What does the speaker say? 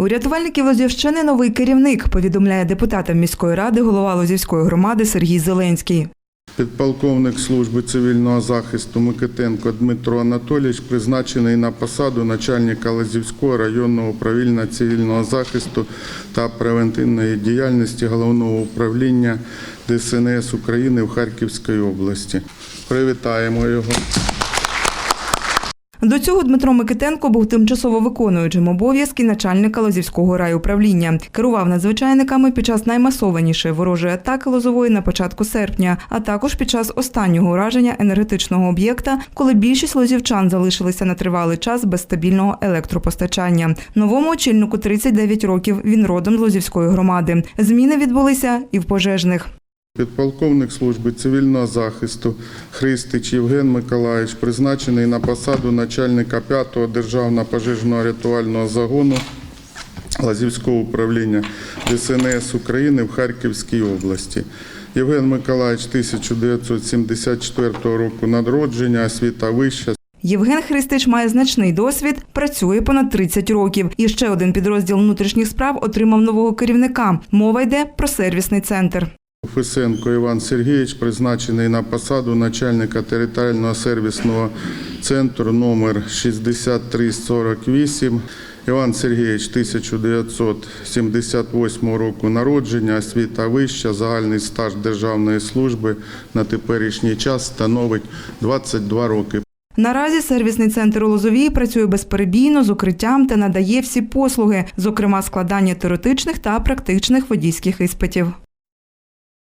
У рятувальників Лозівщини новий керівник, повідомляє депутатам міської ради голова Лозівської громади Сергій Зеленський. Підполковник служби цивільного захисту Микитенко Дмитро Анатолійович призначений на посаду начальника Лазівського районного управління цивільного захисту та превентивної діяльності головного управління ДСНС України в Харківській області. Привітаємо його. До цього Дмитро Микитенко був тимчасово виконуючим обов'язки начальника Лозівського райуправління. Керував надзвичайниками під час наймасованішої ворожої атаки Лозової на початку серпня, а також під час останнього ураження енергетичного об'єкта, коли більшість лозівчан залишилися на тривалий час без стабільного електропостачання. Новому очільнику 39 років. Він родом з Лозівської громади. Зміни відбулися і в пожежних. Підполковник служби цивільного захисту Христич Євген Миколаївич призначений на посаду начальника 5-го державного пожежного рятувального загону Лазівського управління ДСНС України в Харківській області. Євген Миколаївич 1974 року народження, освіта вища, Євген Христич має значний досвід, працює понад 30 років. І ще один підрозділ внутрішніх справ отримав нового керівника. Мова йде про сервісний центр. Фисенко Іван Сергійович призначений на посаду начальника територіального сервісного центру номер 6348. Іван Сергійович 1978 року народження, освіта вища, загальний стаж державної служби на теперішній час становить 22 роки. Наразі сервісний центр у Лозовій працює безперебійно з укриттям та надає всі послуги, зокрема складання теоретичних та практичних водійських іспитів.